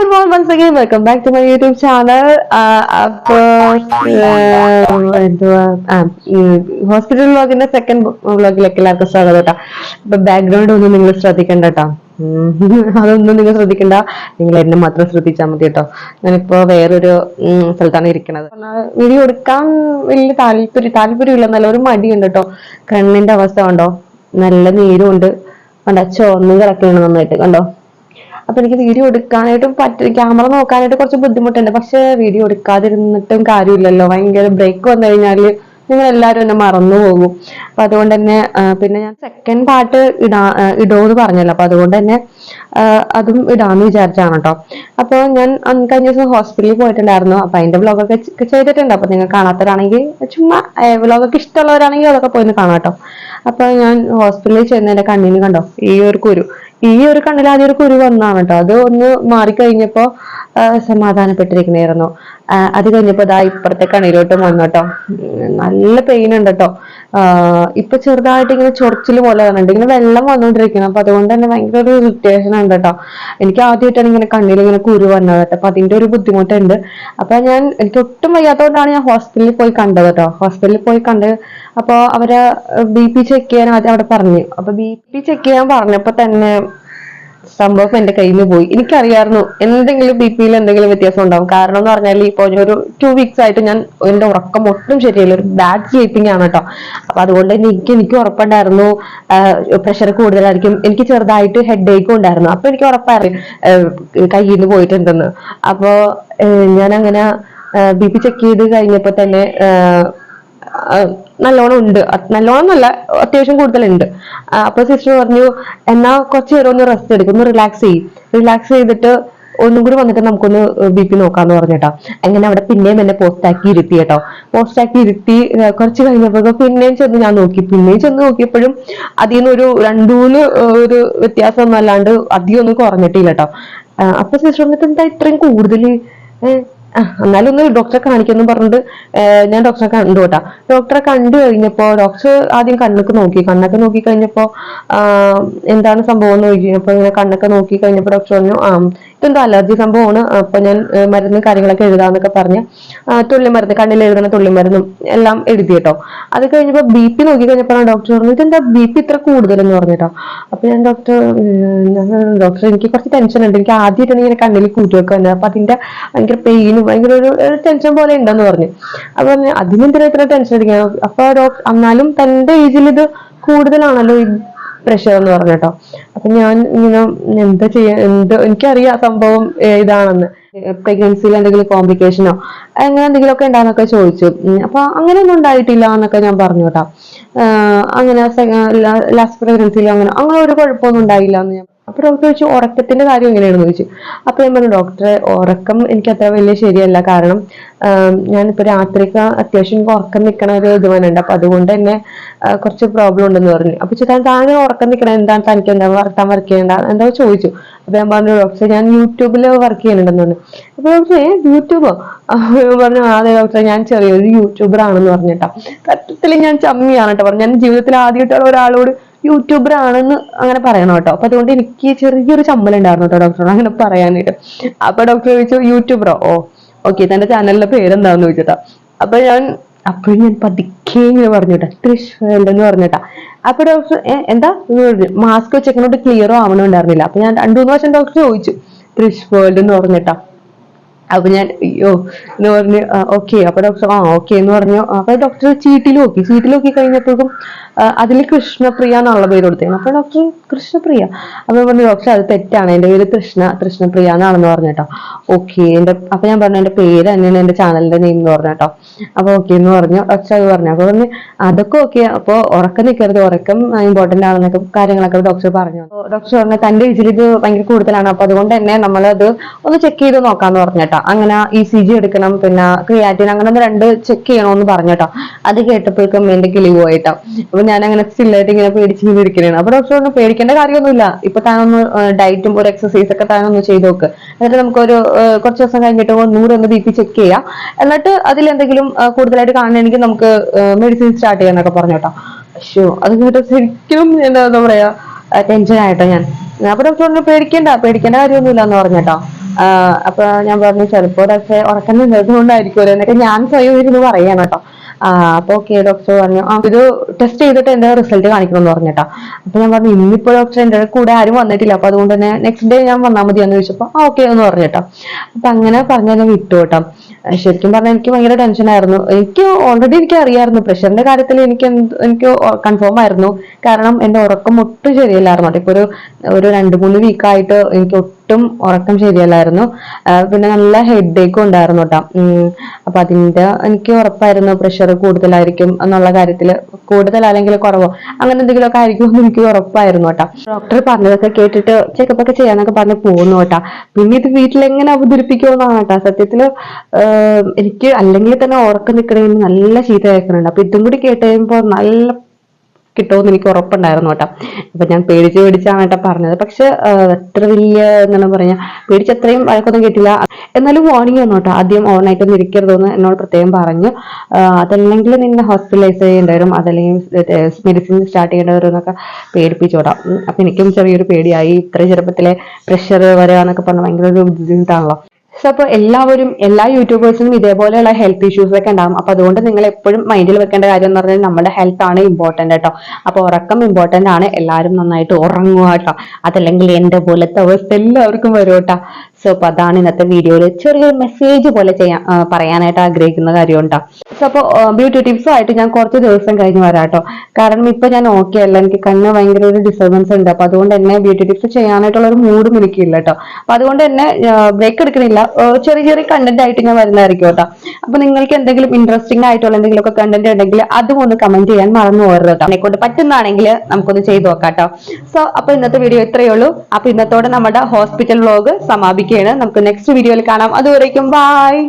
everyone, once again. Welcome back to my YouTube channel അപ്പോ എന്തുവാ? Hospital വ്ളോഗിന്റെ second വ്ളോഗിലേക്ക് എല്ലാവർക്കും സ്വാഗതം കേട്ടോ. ഇപ്പൊ ബാക്ക്ഗ്രൗണ്ട് ഒന്നും നിങ്ങൾ ശ്രദ്ധിക്കണ്ട കേട്ടോ. അതൊന്നും നിങ്ങൾ ശ്രദ്ധിക്കണ്ട. നിങ്ങൾ എന്നെ മാത്രം ശ്രദ്ധിച്ചാൽ മതി കേട്ടോ. ഞാനിപ്പോ വേറൊരു സ്ഥലത്താണ് ഇരിക്കുന്നത്. വീഡിയോ എടുക്കാൻ വലിയ താല്പര്യം താല്പര്യമില്ല നല്ല ഒരു മടിയുണ്ട് കേട്ടോ. കണ്ണിന്റെ അവസ്ഥ കണ്ടോ? നല്ല നീരും ഉണ്ട് കണ്ടോ? ചുവന്ന് കിടക്കുന്നുണ്ട് നന്നായിട്ട്. കണ്ടോ? അപ്പൊ എനിക്ക് വീഡിയോ എടുക്കാനായിട്ടും പറ്റ ക്യാമറ നോക്കാനായിട്ട് കുറച്ച് ബുദ്ധിമുട്ടുണ്ട്. പക്ഷെ വീഡിയോ എടുക്കാതിരുന്നിട്ടും കാര്യമില്ലല്ലോ. ഭയങ്കര ബ്രേക്ക് വന്നു കഴിഞ്ഞാൽ നിങ്ങൾ എല്ലാവരും എന്നെ മറന്നു പോകും. അപ്പൊ അതുകൊണ്ട് തന്നെ പിന്നെ ഞാൻ സെക്കൻഡ് പാട്ട് ഇടാ ഇടുമെന്ന് പറഞ്ഞല്ലോ. അപ്പൊ അതുകൊണ്ട് തന്നെ അതും ഇടാന്ന് വിചാരിച്ചാണ് കേട്ടോ അപ്പൊ ഞാൻ കഴിഞ്ഞ ദിവസം ഹോസ്പിറ്റലിൽ പോയിട്ടുണ്ടായിരുന്നു. അപ്പൊ അതിന്റെ വ്ളോഗൊക്കെ ചെയ്തിട്ടുണ്ട്. അപ്പൊ നിങ്ങൾ കാണാത്തവരാണെങ്കിൽ ചുമ്മാ വ്ളോഗൊക്കെ ഇഷ്ടമുള്ളവരാണെങ്കിൽ അതൊക്കെ പോയിന്ന് കാണാം കേട്ടോ അപ്പൊ ഞാൻ ഹോസ്പിറ്റലിൽ ചെന്ന് എന്റെ കണ്ണിന് കണ്ടോ ഈ ഒരു കുരു. ഈ ഒരു കണ്ണിൽ ആദ്യം ഒരു കുരു വന്നാണ് കേട്ടോ. അത് ഒന്ന് മാറിക്കഴിഞ്ഞപ്പോ സമാധാനപ്പെട്ടിരിക്കണായിരുന്നു അത് കഴിഞ്ഞപ്പോ ദാ ഇപ്പുറത്തെ കണ്ണിലോട്ട് വന്നോട്ടോ നല്ല പെയിൻ ഉണ്ട് കേട്ടോ. ഇപ്പൊ ചെറുതായിട്ട് ഇങ്ങനെ ചൊറിച്ചിൽ പോലെ വന്നിട്ടുണ്ട്. ഇങ്ങനെ വെള്ളം വന്നുകൊണ്ടിരിക്കണം അപ്പൊ അതുകൊണ്ട് തന്നെ ഭയങ്കര ഒരു ഇറിറ്റേഷൻ ഉണ്ട് കേട്ടോ. എനിക്ക് ആദ്യമായിട്ടാണ് ഇങ്ങനെ കണ്ണിൽ ഇങ്ങനെ കുരു വന്നത് കേട്ടോ. അപ്പൊ അതിന്റെ ഒരു ബുദ്ധിമുട്ടുണ്ട്. അപ്പൊ ഞാൻ എനിക്ക് ഒട്ടും വയ്യാത്തതുകൊണ്ടാണ് ഞാൻ ഹോസ്പിറ്റലിൽ പോയി കണ്ടത് കേട്ടോ. ഹോസ്പിറ്റലിൽ പോയി കണ്ട് അപ്പൊ അവരെ ബി പി ചെക്ക് ചെയ്യാൻ ആദ്യം അവിടെ പറഞ്ഞു. അപ്പൊ ബി പി ചെക്ക് ചെയ്യാൻ പറഞ്ഞപ്പോ തന്നെ സംഭവം എന്റെ കയ്യിൽ നിന്ന് പോയി. എനിക്കറിയായിരുന്നു എന്തെങ്കിലും ബി പിയിൽ എന്തെങ്കിലും വ്യത്യാസം ഉണ്ടാവും. കാരണം എന്ന് പറഞ്ഞാൽ ഇപ്പൊ ഒരു ടു വീക്സ് ആയിട്ട് ഞാൻ എന്റെ ഉറക്കം ഒട്ടും ശരിയല്ല ഒരു ബാഡ് സ്ലീപ്പിംഗ് ആണ് കേട്ടോ. അപ്പൊ അതുകൊണ്ട് തന്നെ എനിക്ക് എനിക്ക് ഉറപ്പുണ്ടായിരുന്നു. പ്രഷർ കൂടുതലായിരിക്കും. എനിക്ക് ചെറുതായിട്ട് ഹെഡ് ഏക്കും ഉണ്ടായിരുന്നു. അപ്പൊ എനിക്ക് ഉറപ്പായിരുന്നു കയ്യിൽ നിന്ന് പോയിട്ടുണ്ടെന്ന്. അപ്പോ ഞാൻ അങ്ങനെ ബി പി ചെക്ക് ചെയ്ത് കഴിഞ്ഞപ്പോ തന്നെ നല്ലോണം ഉണ്ട്. നല്ലോണം എന്നല്ല അത്യാവശ്യം കൂടുതലുണ്ട്. അപ്പൊ സിസ്റ്റർ പറഞ്ഞു എന്നാ കുറച്ച് നേരം ഒന്ന് റെസ്റ്റ് എടുക്കും ഒന്ന് റിലാക്സ് ചെയ്യും. റിലാക്സ് ചെയ്തിട്ട് ഒന്നും കൂടി വന്നിട്ട് നമുക്കൊന്ന് ബി പി നോക്കാന്ന് പറഞ്ഞിട്ടോ അങ്ങനെ അവിടെ പിന്നെയും എന്നെ പോസ്റ്റാക്കി ഇരുത്തി കേട്ടോ പോസ്റ്റാക്കി ഇരുത്തി കുറച്ച് കഴിഞ്ഞപ്പോ പിന്നെയും ചെന്ന് ഞാൻ നോക്കി. പിന്നെയും ചെന്ന് നോക്കിയപ്പോഴും അതിൽ നിന്ന് ഒരു രണ്ടു മൂന്ന് ഒരു വ്യത്യാസം ഒന്നും അല്ലാണ്ട് അധികം ഒന്നും കുറഞ്ഞിട്ടില്ല കേട്ടോ അപ്പൊ സിസ്റ്റർ വന്നിട്ട് എന്താ ഇത്രയും കൂടുതൽ എന്നാലും ഒന്ന് ഡോക്ടറെ കാണിക്കുന്നു പറഞ്ഞിട്ട് ഞാൻ ഡോക്ടറെ കണ്ടു കേട്ടാ. ഡോക്ടറെ കണ്ടു കഴിഞ്ഞപ്പോ ഡോക്ടർ ആദ്യം കണ്ണൊക്കെ നോക്കി. കണ്ണൊക്കെ നോക്കി കഴിഞ്ഞപ്പോ എന്താണ് സംഭവം എന്ന് ചോദിച്ചപ്പോ ഇങ്ങനെ കണ്ണൊക്കെ നോക്കി കഴിഞ്ഞപ്പോ ഡോക്ടർ പറഞ്ഞു ആ ഇതെന്തോ അലർജി സംഭവമാണ്. അപ്പൊ ഞാൻ മരുന്ന് കാര്യങ്ങളൊക്കെ എഴുതാന്നൊക്കെ പറഞ്ഞ് ആ, തുള്ളി മരുന്ന് കണ്ണിൽ എഴുതുന്ന തുള്ളി മരുന്നും എല്ലാം എഴുതി കേട്ടോ. അത് കഴിഞ്ഞപ്പോ ബി പി നോക്കി കഴിഞ്ഞപ്പോഴാണ് ഡോക്ടർ പറഞ്ഞു ഇതെന്താ ബി പി ഇത്ര കൂടുതലെന്ന് പറഞ്ഞിട്ടോ? അപ്പൊ ഞാൻ ഡോക്ടർ ഡോക്ടർ എനിക്ക് കുറച്ച് ടെൻഷൻ ഉണ്ട്. എനിക്ക് ആദ്യമായിട്ടാണ് ഇങ്ങനെ കണ്ണിൽ കൂട്ടിയൊക്കെ വന്നത് അപ്പൊ അതിന്റെ ഭയങ്കര പെയിനും ഭയങ്കര ഒരു ടെൻഷൻ പോലെ ഉണ്ടെന്ന് പറഞ്ഞു. അപ്പൊ പറഞ്ഞു അതിനെന്തിനാ ഇത്ര ടെൻഷൻ എടുക്കാൻ അപ്പൊ ഡോക്ടർ എന്നാലും തന്റെ ഏജിൽ ഇത് കൂടുതലാണല്ലോ. പ്രഷർ എന്ന് പറഞ്ഞിട്ടോ അപ്പൊ ഞാൻ ഇങ്ങനെ എന്താ ചെയ്യാ എന്ത് എനിക്കറിയാം സംഭവം ഇതാണെന്ന് പ്രഗ്നൻസിയിൽ എന്തെങ്കിലും കോംപ്ലിക്കേഷനോ അങ്ങനെ എന്തെങ്കിലും ഒക്കെ ഉണ്ടാന്നൊക്കെ ചോദിച്ചു. അപ്പൊ അങ്ങനെ ഒന്നും ഉണ്ടായിട്ടില്ല എന്നൊക്കെ ഞാൻ പറഞ്ഞു കേട്ടോ. അങ്ങനെ ലാസ്റ്റ് പ്രഗ്നൻസിയിൽ അങ്ങനെ അങ്ങനെ ഒരു കുഴപ്പമൊന്നും ഉണ്ടായില്ല എന്ന് ഞാൻ അപ്പൊ ഡോക്ടർ ചോദിച്ചു ഉറക്കത്തിന്റെ കാര്യം എങ്ങനെയാണെന്ന് ചോദിച്ചു. അപ്പോൾ ഞാൻ പറഞ്ഞു ഡോക്ടറെ ഉറക്കം എനിക്ക് അത്ര വലിയ ശരിയല്ല. കാരണം ഞാനിപ്പോൾ ഞാനിപ്പോ രാത്രിക്ക് അത്യാവശ്യം എനിക്ക് ഉറക്കം നിൽക്കണ ഒരു ഇത് വന്നുണ്ട് അപ്പൊ അതുകൊണ്ട് തന്നെ കുറച്ച് പ്രോബ്ലം ഉണ്ടെന്ന് പറഞ്ഞു. അപ്പൊ ചേട്ടാ താങ്കൾ ഉറക്കം നിൽക്കണം എന്താണ് തനിക്ക് എന്താ വർത്താൻ വർക്ക് ചെയ്യേണ്ട? എന്താ ചോദിച്ചു. അപ്പോൾ ഞാൻ പറഞ്ഞു ഡോക്ടറെ ഞാൻ യൂട്യൂബിൽ വർക്ക് ചെയ്യുന്നുണ്ടെന്ന് പറഞ്ഞു. അപ്പോൾ ഡോക്ടർ യൂട്യൂബോ? പറഞ്ഞു "ആ, അതെ ഡോക്ടറെ ഞാൻ ചെറിയൊരു യൂട്യൂബർ ആണെന്ന് പറഞ്ഞിട്ടാ സത്യത്തിൽ ഞാൻ ചമ്മിയാണ് കേട്ടോ പറഞ്ഞു ഞാൻ ജീവിതത്തിൽ ആദ്യമായിട്ടുള്ള ഒരാളോട് യൂട്യൂബർ ആണെന്ന് അങ്ങനെ പറയണം കേട്ടോ. അപ്പൊ അതുകൊണ്ട് എനിക്ക് ചെറിയൊരു ചമ്മലുണ്ടായിരുന്നു കേട്ടോ ഡോക്ടർ അങ്ങനെ പറയാനായിട്ട്. അപ്പൊ ഡോക്ടർ ചോദിച്ചു യൂട്യൂബറോ ഓ ഓക്കെ തന്റെ ചാനലിന്റെ പേരെന്താന്ന് ചോദിച്ചിട്ടാ. അപ്പൊ ഞാൻ അപ്പോഴും ഞാൻ പതുക്കെ ഇങ്ങനെ പറഞ്ഞു കേട്ടോ. എന്ന് പറഞ്ഞിട്ടാ അപ്പൊ ഡോക്ടർ എന്താ? മാസ്ക് വെച്ചേക്കണോട്ട് ക്ലിയറോ ആവണുണ്ടായിരുന്നില്ല. അപ്പൊ ഞാൻ രണ്ടു മൂന്ന് വർഷം ഡോക്ടർ ചോദിച്ചു. തൃശ്ശൂർ വേൾഡ് എന്ന് പറഞ്ഞിട്ടാ. അപ്പൊ ഞാൻ അയ്യോ എന്ന് പറഞ്ഞ് ഓക്കെ അപ്പൊ ഡോക്ടർ ആ ഓക്കെ എന്ന് പറഞ്ഞു അപ്പൊ ഡോക്ടർ ചീട്ടിൽ നോക്കി. ചീട്ടിൽ നോക്കി കഴിഞ്ഞപ്പോഴും അതിൽ കൃഷ്ണപ്രിയ എന്നുള്ള പേര് കൊടുത്തേ അപ്പൊ ഡോക്ടർ കൃഷ്ണപ്രിയ. അപ്പൊ പറഞ്ഞു ഡോക്ടർ അത് തെറ്റാണ്. എന്റെ പേര് കൃഷ്ണ കൃഷ്ണപ്രിയ എന്നാണെന്ന് പറഞ്ഞേട്ടോ ഓക്കെ എന്റെ അപ്പൊ ഞാൻ പറഞ്ഞു എന്റെ പേര് തന്നെയാണ് എന്റെ ചാനലിന്റെ നെയിം എന്ന് പറഞ്ഞേട്ടോ അപ്പൊ ഓക്കെ എന്ന് പറഞ്ഞു ഡോക്ടർ അത് പറഞ്ഞു. അപ്പൊ പറഞ്ഞു അതൊക്കെ ഓക്കെ അപ്പൊ ഉറക്കം നിൽക്കരുത് ഉറക്കം ഇമ്പോർട്ടന്റ് ആണെന്നൊക്കെ കാര്യങ്ങളൊക്കെ ഡോക്ടർ പറഞ്ഞു. ഡോക്ടർ പറഞ്ഞു തന്റെ ഇത് ഭയങ്കര കൂടുതലാണ്. അപ്പൊ അതുകൊണ്ട് തന്നെ നമ്മളത് ഒന്ന് ചെക്ക് ചെയ്ത് നോക്കാന്ന് പറഞ്ഞേട്ടാ അങ്ങനെ ഇ സി ജി എടുക്കണം പിന്നെ ക്രിയാറ്റിൻ അങ്ങനെ രണ്ട് ചെക്ക് ചെയ്യണമെന്ന് പറഞ്ഞോട്ടോ. അത് കേട്ടപ്പോഴേക്കും എന്റെ കിളി പോയിട്ടോ. അപ്പൊ ഞാൻ അങ്ങനെ സ്റ്റില്ലായിട്ട് ഇങ്ങനെ പേടിച്ച് ഇരിക്കണേ അപ്പൊ ഡോക്ടർ പറഞ്ഞു പേടിക്കേണ്ട കാര്യമൊന്നുമില്ല. ഇപ്പൊ താനൊന്ന് ഡയറ്റും ഒരു എക്സസൈസ് ഒക്കെ താനൊന്ന് ചെയ്ത് നോക്ക്. എന്നിട്ട് നമുക്കൊരു കുറച്ച് ദിവസം കഴിഞ്ഞിട്ട് നൂറ് ഒന്ന് ബി പി ചെക്ക് ചെയ്യാം. എന്നിട്ട് അതിൽ എന്തെങ്കിലും കൂടുതലായിട്ട് കാണണമെങ്കിൽ നമുക്ക് മെഡിസിൻ സ്റ്റാർട്ട് ചെയ്യാന്നൊക്കെ പറഞ്ഞോട്ടോ. അശ്യോ അത് കേട്ടോ ശരിക്കും എന്താ എന്താ പറയാ ടെൻഷൻ ആയിട്ടോ ഞാൻ. അപ്പൊ ഡോക്ടർ പറഞ്ഞു പേടിക്കണ്ട പേടിക്കേണ്ട കാര്യമൊന്നുമില്ല എന്ന് പറഞ്ഞേട്ടോ. അപ്പൊ ഞാൻ പറഞ്ഞു ചിലപ്പോ ഡോക്ടറെ ഉറക്കം നിന്നതുകൊണ്ടായിരിക്കുമല്ലോ എന്നൊക്കെ ഞാൻ സ്വയം ഇരുന്ന് പറയാണ് കേട്ടോ. അപ്പൊ ഓക്കെ ഡോക്ടർ പറഞ്ഞു ആ ഇത് ടെസ്റ്റ് ചെയ്തിട്ട് എന്റെ റിസൾട്ട് കാണിക്കണം എന്ന് പറഞ്ഞിട്ടാ. അപ്പൊ ഞാൻ പറഞ്ഞു ഇന്നിപ്പോ ഡോക്ടർ എന്റെ കൂടെ ആരും വന്നിട്ടില്ല അപ്പൊ അതുകൊണ്ട് തന്നെ നെക്സ്റ്റ് ഡേ ഞാൻ വന്നാൽ മതി എന്ന് ചോദിച്ചപ്പോ ആ ഓക്കെ എന്ന് പറഞ്ഞിട്ടോ. അപ്പൊ അങ്ങനെ പറഞ്ഞാൽ വിട്ടു കേട്ടോ. ശരിക്കും പറഞ്ഞാൽ എനിക്ക് ഭയങ്കര ടെൻഷൻ ആയിരുന്നു. എനിക്ക് ഓൾറെഡി എനിക്ക് അറിയാമായിരുന്നു പ്രഷറിന്റെ കാര്യത്തിൽ എനിക്ക് എനിക്ക് കൺഫേം ആയിരുന്നു. കാരണം എന്റെ ഉറക്കം ഒട്ടും ശരിയല്ലായിരുന്നു. ഇപ്പൊ ഒരു ഒരു രണ്ട് മൂന്ന് വീക്കായിട്ട് എനിക്ക് ഒട്ടും ഉറക്കം ശരിയല്ലായിരുന്നു. പിന്നെ നല്ല ഹെഡ് ഏക്കും ഉണ്ടായിരുന്നു കേട്ടോ അപ്പൊ അതിന്റെ എനിക്ക് ഉറപ്പായിരുന്നു പ്രഷർ കൂടുതലായിരിക്കും എന്നുള്ള കാര്യത്തിൽ കൂടുതൽ അല്ലെങ്കിൽ കുറവോ? അങ്ങനെ എന്തെങ്കിലുമൊക്കെ ആയിരിക്കും എനിക്ക് ഉറപ്പായിരുന്നു കേട്ടോ ഡോക്ടർ പറഞ്ഞതൊക്കെ കേട്ടിട്ട് ചെക്കപ്പ് ഒക്കെ ചെയ്യാന്നൊക്കെ പറഞ്ഞ് പോകുന്നു കേട്ടോ പിന്നെ ഇത് വീട്ടിൽ എങ്ങനെ അവതരിപ്പിക്കുമെന്നാണ് കേട്ടോ സത്യത്തിൽ എനിക്ക് അല്ലെങ്കിൽ തന്നെ ഉറക്കം നിൽക്കണേന് നല്ല ചീത്ത കേൾക്കുന്നുണ്ട്. അപ്പൊ ഇതും കൂടി കേട്ട് കഴിയുമ്പോൾ നല്ല കിട്ടുമെന്ന് എനിക്ക് ഉറപ്പുണ്ടായിരുന്നു കേട്ടോ. അപ്പൊ ഞാൻ പേടിച്ച് പേടിച്ചാണ് കേട്ടോ പറഞ്ഞത്. പക്ഷെ എത്ര വലിയ എന്താണ് പറയാ പേടിച്ച് അത്രയും വഴക്കൊന്നും കിട്ടില്ല. എന്നാലും വാർണിംഗ് വന്നു കേട്ടോ. ആദ്യം ഓവർനൈറ്റ് ഒന്നും ഇരിക്കരുതെന്ന് എന്നോട് പ്രത്യേകം പറഞ്ഞു. അതല്ലെങ്കിൽ നിന്നെ ഹോസ്പിറ്റലൈസ് ചെയ്യേണ്ടി വരും അതല്ലെങ്കിൽ മെഡിസിൻ സ്റ്റാർട്ട് ചെയ്യേണ്ടി വരും എന്നൊക്കെ പേടിപ്പിച്ചു കേട്ടോ. അപ്പൊ എനിക്കും ചെറിയൊരു പേടിയായി. ഇത്ര ചെറുപ്പത്തിലെ പ്രഷർ വരാന്നൊക്കെ പറഞ്ഞാൽ ഭയങ്കര ഒരു ബുദ്ധിമുട്ടാണല്ലോ. സോ അപ്പോൾ എല്ലാവരും എല്ലാ യൂട്യൂബേഴ്സിനും ഇതേപോലെയുള്ള ഹെൽത്ത് ഇഷ്യൂസ് ഒക്കെ ഉണ്ടാകും അപ്പൊ അതുകൊണ്ട് നിങ്ങൾ എപ്പോഴും മൈൻഡിൽ വെക്കേണ്ട കാര്യം എന്ന് പറഞ്ഞാൽ നമ്മുടെ ഹെൽത്ത് ആണ് ഇമ്പോർട്ടന്റ് കേട്ടോ. അപ്പൊ ഉറക്കം ഇമ്പോർട്ടന്റ് ആണ്. എല്ലാവരും നന്നായിട്ട് ഉറങ്ങുക കേട്ടോ. അതല്ലെങ്കിൽ എന്റെ പോലത്തെ അവസ്ഥ എല്ലാവർക്കും വരും കേട്ടോ. സോ അപ്പൊ അതാണ് ഇന്നത്തെ വീഡിയോയിൽ ചെറിയൊരു മെസ്സേജ് പോലെ ചെയ്യാൻ പറയാനായിട്ട് ആഗ്രഹിക്കുന്ന കാര്യം ഉണ്ടാവും സോ അപ്പോൾ ബ്യൂട്ടി ടിപ്സ് ആയിട്ട് ഞാൻ കുറച്ച് ദിവസം കഴിഞ്ഞ് വരാം കേട്ടോ കാരണം ഇപ്പൊ ഞാൻ ഓക്കെ അല്ല എനിക്ക് കണ്ണ് ഭയങ്കര ഒരു ഡിസ്റ്റർബൻസ് ഉണ്ട്. അപ്പൊ അതുകൊണ്ട് തന്നെ ബ്യൂട്ടി ടിപ്സ് ചെയ്യാനായിട്ടുള്ള ഒരു മൂഡും എനിക്കില്ല കേട്ടോ അപ്പൊ അതുകൊണ്ട് തന്നെ ബ്രേക്ക് എടുക്കുന്നില്ല. ചെറിയ ചെറിയ കണ്ടന്റ് ആയിട്ട് ഞാൻ വരുന്നതായിരിക്കും കേട്ടോ അപ്പൊ നിങ്ങൾക്ക് എന്തെങ്കിലും ഇൻട്രസ്റ്റിംഗ് ആയിട്ടുള്ള എന്തെങ്കിലും ഒക്കെ കണ്ടന്റ് ഉണ്ടെങ്കിൽ അതും ഒന്ന് കമന്റ് ചെയ്യാൻ മറന്നു പോകരുത് കേട്ടോ എന്നെ കൊണ്ട് പറ്റുന്നതാണെങ്കിൽ നമുക്കൊന്ന് ചെയ്തു നോക്കാം കേട്ടോ സോ അപ്പൊ ഇന്നത്തെ വീഡിയോ ഇത്രയേ ഉള്ളൂ. അപ്പൊ ഇന്നത്തോടെ നമ്മുടെ ഹോസ്പിറ്റൽ വ്ലോഗ് സമാപിക്കുകയാണ് നമുക്ക് നെക്സ്റ്റ് വീഡിയോയിൽ കാണാം. അതുവരേക്കും ബൈ